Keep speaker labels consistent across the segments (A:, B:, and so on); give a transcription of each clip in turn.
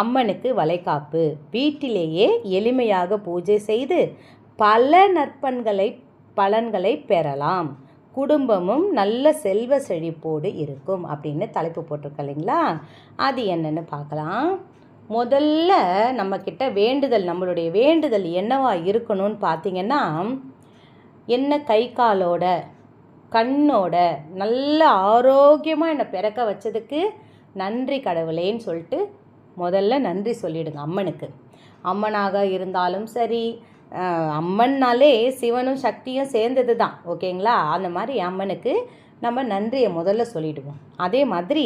A: அம்மனுக்கு வளைகாப்பு. வீட்டிலேயே எளிமையாக பூஜை செய்து பல நற்பண்களை பலன்களை பெறலாம். குடும்பமும் நல்ல செல்வ செழிப்போடு இருக்கும் அப்படின்னு தலைப்பு போட்டிருக்க இல்லைங்களா? அது என்னென்னு பார்க்கலாம். முதல்ல நம்மக்கிட்ட வேண்டுதல் நம்மளுடைய வேண்டுதல் என்னவா இருக்கணும்னு பார்த்தீங்கன்னா என்ன கை காலோட கண்ணோட நல்ல ஆரோக்கியமாக என்னை பிறக்க வச்சதுக்கு நன்றி கடவுளேன்னு சொல்லிட்டு முதல்ல நன்றி சொல்லிடுங்க அம்மனுக்கு. அம்மனாக இருந்தாலும் சரி அம்மன்னாலே சிவனும் சக்தியும் சேர்ந்தது தான் ஓகேங்களா? அந்த மாதிரி அம்மனுக்கு நம்ம நன்றியை முதல்ல சொல்லிடுவோம். அதே மாதிரி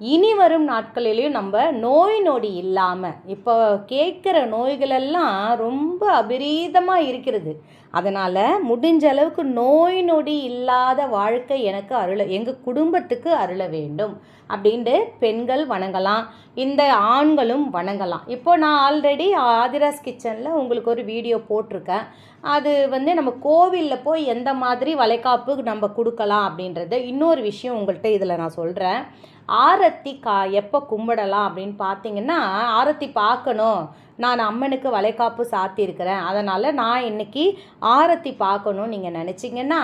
A: இனி வரும் நாட்களிலையும் நம்ம நோய் நொடி இல்லாமல் இப்போ கேட்குற நோய்களெல்லாம் ரொம்ப அபரீதமாக இருக்கிறது. அதனால் முடிஞ்ச அளவுக்கு நோய் நொடி இல்லாத வாழ்க்கை எனக்கு அருள எங்கள் குடும்பத்துக்கு அருள வேண்டும் அப்படின்ட்டு பெண்கள் வணங்கலாம் இந்த ஆண்களும் வணங்கலாம். இப்போ நான் ஆல்ரெடி ஆதிராஸ் கிச்சனில் உங்களுக்கு ஒரு வீடியோ போட்டிருக்கேன். அது வந்து நம்ம கோவிலில் போய் எந்த மாதிரி வளைகாப்பு நம்ம கொடுக்கலாம் அப்படின்றத இன்னொரு விஷயம் உங்கள்கிட்ட இதில் நான் சொல்கிறேன் ஆரத்தி கா எப்போ கும்பிடலாம் அப்படின்னு பார்த்தீங்கன்னா ஆரத்தி பார்க்கணும் நான் அம்மனுக்கு வளைகாப்பு சாத்தியிருக்கிறேன். அதனால் நான் இன்னைக்கு ஆரத்தி பார்க்கணும் நீங்கள் நினச்சிங்கன்னா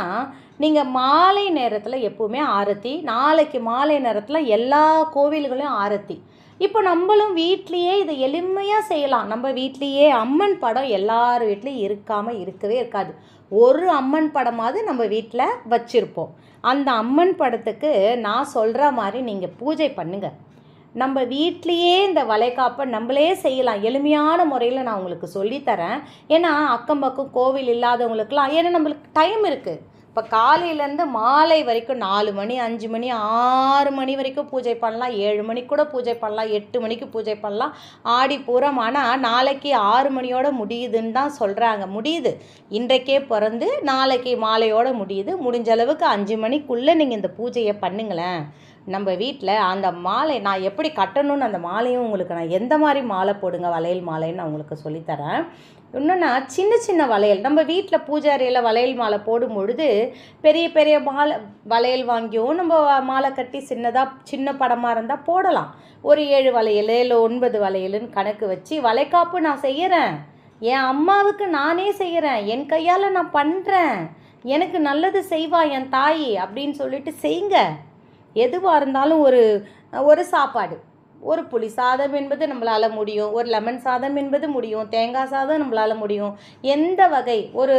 A: நீங்கள் மாலை நேரத்தில் எப்போவுமே ஆரத்தி நாளைக்கு மாலை நேரத்தில் எல்லா கோவில்களையும் ஆரத்தி. இப்போ நம்மளும் வீட்லேயே இதை எளிமையாக செய்யலாம். நம்ம வீட்லேயே அம்மன் படம் எல்லார் வீட்லேயும் இருக்காமல் இருக்கவே இருக்காது. ஒரு அம்மன் படமாவது நம்ம வீட்டில் வச்சுருப்போம். அந்த அம்மன் படத்துக்கு நான் சொல்கிற மாதிரி நீங்கள் பூஜை பண்ணுங்கள் நம்ம வீட்லேயே இந்த வளைகாப்பை நம்மளே செய்யலாம். எளிமையான முறையில் நான் உங்களுக்கு சொல்லித்தரேன். ஏன்னா அக்கம் பக்கம் கோவில் இல்லாதவங்களுக்குலாம் ஏன்னா நம்மளுக்கு டைம் இருக்குது இப்போ காலையிலேருந்து மாலை வரைக்கும் நாலு மணி அஞ்சு மணி ஆறு மணி வரைக்கும் பூஜை பண்ணலாம். ஏழு மணிக்கு கூட பூஜை பண்ணலாம். எட்டு மணிக்கு பூஜை பண்ணலாம். ஆடி பூரம். ஆனால் நாளைக்கு ஆறு மணியோட முடியுதுன்னு தான் சொல்கிறாங்க முடியுது. இன்றைக்கே பிறந்து நாளைக்கு மாலையோட முடியுது. முடிஞ்ச அளவுக்கு அஞ்சு மணிக்குள்ளே நீங்கள் இந்த பூஜையை பண்ணுங்களேன். நம்ம வீட்டில் அந்த மாலை நான் எப்படி கட்டணும்னு அந்த மாலையும் உங்களுக்கு நான் எந்த மாதிரி மாலை போடுங்க வளையல் மாலைன்னு நான் உங்களுக்கு சொல்லித்தரேன். இன்னொன்னா சின்ன சின்ன வளையல். நம்ம வீட்டில் பூஜாரியில் வளையல் மாலை போடும் பொழுது பெரிய பெரிய மாலை வளையல் வாங்கியும் நம்ம மாலை கட்டி சின்னதாக சின்ன படமாக இருந்தால் போடலாம். ஒரு ஏழு வளையல் இல்லை ஒன்பது வளையலுன்னு கணக்கு வச்சு வளைக்காப்பு நான் செய்கிறேன் என் அம்மாவுக்கு நானே செய்கிறேன் என் கையால் நான் பண்ணுறேன் எனக்கு நல்லது செய்வா என் தாய் அப்படின்னு சொல்லிட்டு செய்ங்க எதுவாக இருந்தாலும் ஒரு ஒரு சாப்பாடு. ஒரு புளி சாதம் என்பது நம்மளால் முடியும் ஒரு லெமன் சாதம் என்பது முடியும் தேங்காய் சாதம் நம்மளால் முடியும். எந்த வகை? ஒரு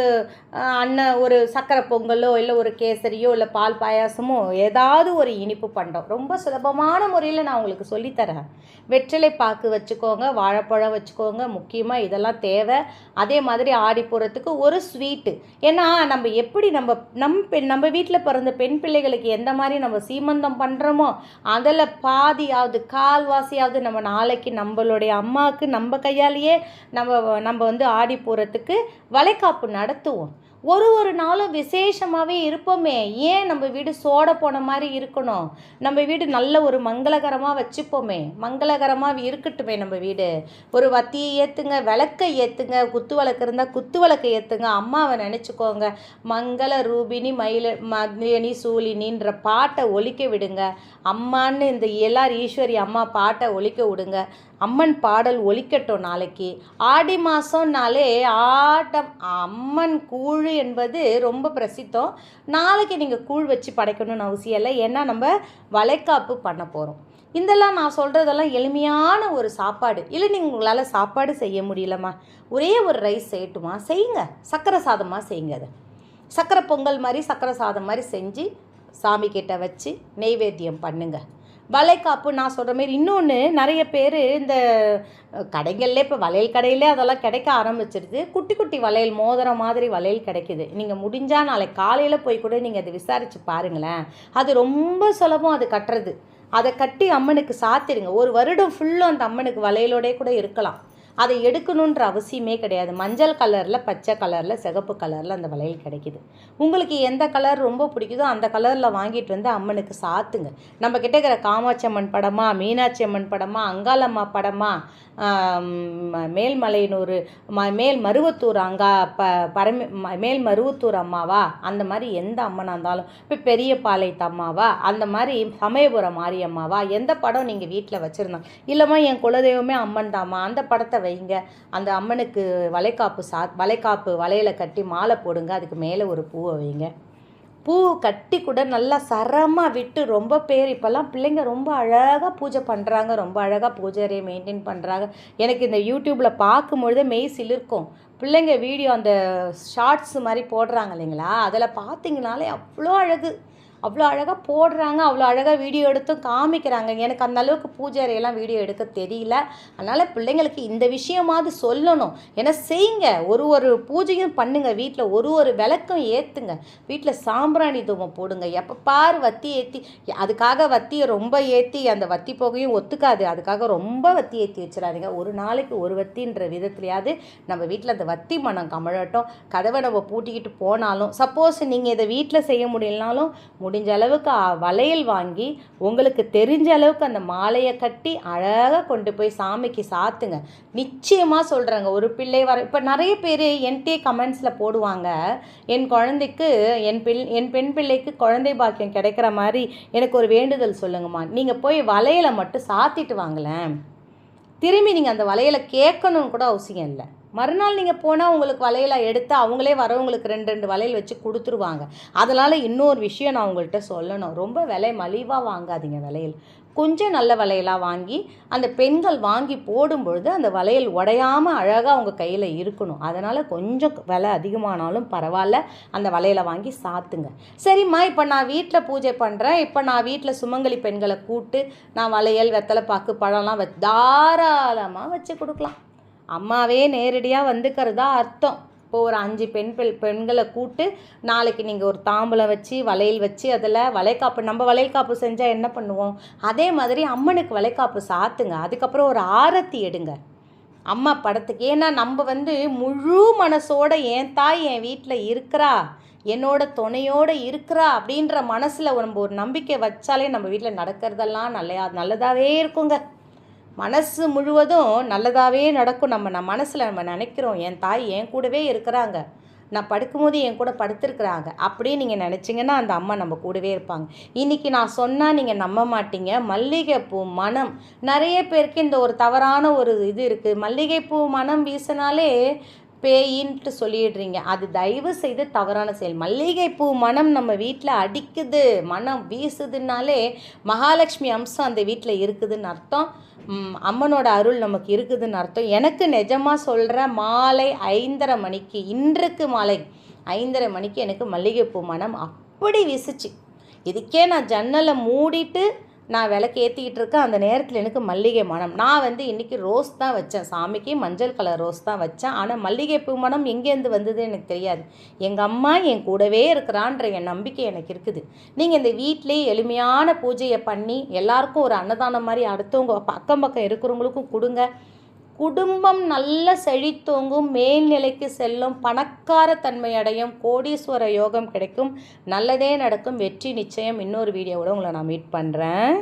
A: அன்ன ஒரு சக்கரை பொங்கலோ இல்லை ஒரு கேசரியோ இல்லை பால் பாயாசமோ ஏதாவது ஒரு இனிப்பு பண்டம். ரொம்ப சுலபமான முறையில் நான் உங்களுக்கு சொல்லித்தரேன். வெற்றிலை பாக்கு வச்சுக்கோங்க வாழைப்பழம் வச்சுக்கோங்க முக்கியமாக இதெல்லாம் தேவை. அதே மாதிரி ஆடி போகிறதுக்கு ஒரு ஸ்வீட்டு. ஏன்னா நம்ம எப்படி நம்ம நம் பெண் நம்ம வீட்டில் பிறந்த பெண் பிள்ளைகளுக்கு எந்த மாதிரி நம்ம சீமந்தம் பண்ணுறோமோ அதில் பாதியாவது கால் வாசியாவது நம்ம நாளைக்கு நம்மளுடைய அம்மாவுக்கு நம்ம கையாலேயே நம்ம நம்ம வந்து ஆடி போகிறதுக்கு வளைகாப்பு நடத்துவோம். ஒரு ஒரு நாளும் விசேஷமாகவே இருப்போமே. ஏன் நம்ம வீடு சோட போன மாதிரி இருக்கணும்? நம்ம வீடு நல்ல ஒரு மங்களகரமாக வச்சுப்போமே. மங்களகரமாக இருக்கட்டுமே நம்ம வீடு. ஒரு வத்தியை ஏற்றுங்க விளக்கை ஏற்றுங்க குத்து விளக்கு இருந்தால் குத்து விளக்கை ஏற்றுங்க அம்மாவை நினச்சிக்கோங்க. மங்கள ரூபினி மயில மதியனி சூலினின்ற பாட்டை ஒழிக்க விடுங்க. அம்மான்னு இந்த எல்லார் ஈஸ்வரி அம்மா பாட்டை ஒழிக்க விடுங்க. அம்மன் பாடல் ஒலிக்கட்டும் நாளைக்கு. ஆடி மாதம்னாலே ஆட்டம். அம்மன் கூழ் என்பது ரொம்ப பிரசித்தம். நாளைக்கு நீங்கள் கூழ் வச்சு படைக்கணும்னு அவசியம் இல்லை. ஏன்னா நம்ம வளைக்காப்பு பண்ண போகிறோம் இதெல்லாம் நான் சொல்கிறதெல்லாம் எளிமையான ஒரு சாப்பாடு. இல்லை நீங்கள் உங்களால் சாப்பாடு செய்ய முடியலம்மா. ஒரே ஒரு ரைஸ் செய்யட்டுமா? செய்யுங்க. சக்கரை சாதமாக செய்யுங்க அதை. சக்கரை பொங்கல் மாதிரி சக்கரை சாதம் மாதிரி செஞ்சு சாமி கிட்ட வச்சு நெய்வேத்தியம் பண்ணுங்கள் வளைகாப்பு நான் சொல்கிற மாதிரி இன்னொன்று நிறைய பேர் இந்த அஹ், இப்போ வளையல் கடையிலே அதெல்லாம் கிடைக்க ஆரம்பிச்சிருது. குட்டி குட்டி வளையல் மோதிரம் மாதிரி வளையல் கிடைக்குது. நீங்கள் முடிஞ்சால் நாளைக்கு காலையில் போய் கூட நீங்கள் அதை விசாரித்து பாருங்களேன். அது ரொம்ப சுலபம் அது கட்டுறது. அதை கட்டி அம்மனுக்கு சாத்திடுங்க. ஒரு வருடம் ஃபுல்லும் அந்த அம்மனுக்கு வளையலோடே கூட இருக்கலாம். அதை எடுக்கணுன்ற அவசியமே கிடையாது. மஞ்சள் கலரில் பச்சை கலரில் சிகப்பு கலரில் அந்த வளையல் கிடைக்கிது. உங்களுக்கு எந்த கலர் ரொம்ப பிடிக்குதோ அந்த கலரில் வாங்கிட்டு வந்து அம்மனுக்கு சாத்துங்க. நம்ம கிட்ட இருக்கிற காமாட்சி அம்மன் படமா மீனாட்சி அம்மன் படமா அங்காளம்மா படமா மேல்மலையனூர் ம மேல் மருவத்தூர் அங்கா ப பரம ம- மேல் மருவத்தூர் அம்மாவா? அந்த மாதிரி எந்த அம்மனாக இருந்தாலும் இப்போ பெரிய பாளையத்து அம்மாவா? அந்த மாதிரி சமயபுரம் மாரியம்மாவா எந்த படம் நீங்கள் வீட்டில் வச்சுருந்தோம்? இல்லைம்மா என் குலதெய்வமே அம்மன் தாம்மா அந்த படத்தை வைங்க. அந்த அம்மனுக்கு வளைகாப்பு சா வளைகாப்பு வலையில கட்டி மாலை போடுங்க. அதுக்கு மேலே ஒரு பூவை வைங்க. பூ கட்டி கூட நல்லா சரமாக விட்டு ரொம்ப பேர் இப்போல்லாம் பிள்ளைங்க ரொம்ப அழகாக பூஜை பண்ணுறாங்க ரொம்ப அழகாக பூஜையை மெயின்டைன் பண்ணுறாங்க எனக்கு இந்த யூடியூப்பில் பார்க்கும்பொழுதே மெய் சிலிர்க்கும். பிள்ளைங்க வீடியோ அந்த ஷார்ட்ஸ் மாதிரி போடுறாங்க இல்லைங்களா? அதில் பார்த்தீங்கனாலே அவ்வளோ அழகு. அவ்வளோ அழகாக போடுறாங்க அவ்வளோ அழகாக வீடியோ எடுத்தும் காமிக்கிறாங்க. எனக்கு அந்த அளவுக்கு பூஜை வீடியோ எடுக்க தெரியல. அதனால் பிள்ளைங்களுக்கு இந்த விஷயமாவது சொல்லணும். ஏன்னா செய்யுங்க. ஒரு ஒரு பூஜையும் பண்ணுங்கள் வீட்டில் ஒரு ஒரு விளக்கம் ஏற்றுங்க வீட்டில் சாம்பிராணி தூபம் போடுங்க. எப்போ பார் வத்தி ஏற்றி அதுக்காக வத்தியை ரொம்ப ஏற்றி அந்த வத்தி போகையும் ஒத்துக்காது. அதுக்காக ரொம்ப வத்தி ஏற்றி வச்சிடாதீங்க. ஒரு நாளைக்கு ஒரு வத்தின்ற விதத்துலையாவது நம்ம வீட்டில் அந்த வத்தி மனம் கமழட்டும். கதவை நம்ம பூட்டிக்கிட்டு போனாலும் சப்போஸ் நீங்கள் இதை வீட்டில் செய்ய முடியலனாலும் முடிஞ்ச அளவுக்கு வளையல் வாங்கி உங்களுக்கு தெரிஞ்ச அளவுக்கு அந்த மாலையை கட்டி அழகாக கொண்டு போய் சாமிக்கு சாத்துங்க. நிச்சயமாக சொல்கிறேங்க ஒரு பிள்ளை வர இப்போ நிறைய பேர் என்கிட்டே கமெண்ட்ஸில் போடுவாங்க என் குழந்தைக்கு என் பிள் என் பெண் பிள்ளைக்கு குழந்தை பாக்கியம் கிடைக்கிற மாதிரி எனக்கு ஒரு வேண்டுதல் சொல்லுங்கம்மா. நீங்கள் போய் வளையலை மட்டும் சாத்திட்டு வாங்களேன். திரும்பி நீங்கள் அந்த வளையலை கேட்கணும்னு கூட அவசியம் இல்லை. மறுநாள் நீங்கள் போனால் உங்களுக்கு வளையலை எடுத்து அவங்களே வரவங்களுக்கு ரெண்டு ரெண்டு வளையல் வச்சு கொடுத்துருவாங்க. அதனால் இன்னொரு விஷயம் நான் உங்கள்கிட்ட சொல்லணும். ரொம்ப விலை மலிவாக வாங்காதீங்க வளையல் கொஞ்சம் நல்ல வளையலாக வாங்கி அந்த பெண்கள் வாங்கி போடும்பொழுது அந்த வளையல் உடையாமல் அழகாக அவங்க கையில் இருக்கணும். அதனால் கொஞ்சம் விலை அதிகமானாலும் பரவாயில்ல. அந்த வளையலை வாங்கி சாத்துங்க சரிம்மா இப்போ நான் வீட்டில் பூஜை பண்ணுறேன் இப்போ நான் வீட்டில் சுமங்கலி பெண்களை கூப்பிட்டு நான் வளையல் வெத்தலை பாக்கு பழம்லாம் வச்சு தாராளமாக வச்சு கொடுக்கலாம். அம்மாவே நேரடியாக வந்துக்கிறதா அர்த்தம். இப்போ ஒரு அஞ்சு பெண் பெண் பெண்களை கூப்பிட்டு நாளைக்கு நீங்கள் ஒரு தாம்பூலம் வச்சு வளையல் வச்சு அதில் வளைகாப்பு நம்ம வளையல்காப்பு செஞ்சால் என்ன பண்ணுவோம்? அதே மாதிரி அம்மனுக்கு வளைகாப்பு சாத்துங்க. அதுக்கப்புறம் ஒரு ஆரத்தி எடுங்க. அம்மா படத்துக்கு ஏன்னா நம்ம வந்து முழு மனசோட என் தாய் என் வீட்டில் இருக்கிறா என்னோட துணையோட இருக்கிறா அப்படின்ற மனசில் நம்ம ஒரு நம்பிக்கை வச்சாலே நம்ம வீட்டில் நடக்கிறதெல்லாம் நல்ல நல்லதாகவே இருக்குங்க. மனசு முழுவதும் நல்லதாகவே நடக்கும். நம்ம நம்ம மனசில் நம்ம நினைக்கிறோம் என் தாய் என் கூடவே இருக்கிறாங்க. நான் படுக்கும்போது என் கூட படுத்திருக்கிறாங்க. அப்படியே நீங்கள் நினச்சிங்கன்னா அந்த அம்மா நம்ம கூடவே இருப்பாங்க. இன்றைக்கி நான் சொன்னால் நீங்கள் நம்ப மாட்டீங்க. மல்லிகைப்பூ மனம் நிறைய பேருக்கு இந்த ஒரு தவறான ஒரு இது இருக்குது மல்லிகைப்பூ மனம் வீசினாலே பேயின்ட்டு சொல்லிடுறீங்க. அது தயவு செய்து தவறான செயல். மல்லிகைப்பூ மனம் நம்ம வீட்டில் அடிக்குது மனம் வீசுதுன்னாலே மகாலட்சுமி அம்சம் அந்த வீட்டில் இருக்குதுன்னு அர்த்தம். அம்மனோட அருள் நமக்கு இருக்குதுன்னு அர்த்தம். எனக்கு நிஜமாக சொல்கிற மாலை ஐந்தரை மணிக்கு இன்றைக்கு மாலை ஐந்தரை மணிக்கு எனக்கு மல்லிகைப்பூ மனம் அப்படி வீசுச்சு. இதுக்கே நான் ஜன்னலை மூடிட்டு நான் விளக்கு ஏற்றிக்கிட்டு இருக்கேன். அந்த நேரத்தில் எனக்கு மல்லிகை மனம். நான் வந்து இன்றைக்கி ரோஸ் தான் வச்சேன். சாமிக்கு மஞ்சள் கலர் ரோஸ் தான் வச்சேன். ஆனால் மல்லிகை பூ மனம் எங்கேருந்து வந்தது எனக்கு தெரியாது. எங்கள் அம்மா என் கூடவே இருக்கிறான்ற என் நம்பிக்கை எனக்கு இருக்குது. நீங்கள் இந்த வீட்டிலே எளிமையான பூஜையை பண்ணி எல்லாருக்கும் ஒரு அன்னதானம் மாதிரி அடுத்தவங்க அக்கம் பக்கம் இருக்கிறவங்களுக்கும் கொடுங்க. குடும்பம் நல்ல செழித்தோங்கும் மேல்நிலைக்கு செல்லும். பணக்கார தன்மை அடையும். கோடீஸ்வர யோகம் கிடைக்கும். நல்லதே நடக்கும். வெற்றி நிச்சயம். இன்னொரு வீடியோவோட உங்களை நான் மீட் பண்ணுறேன்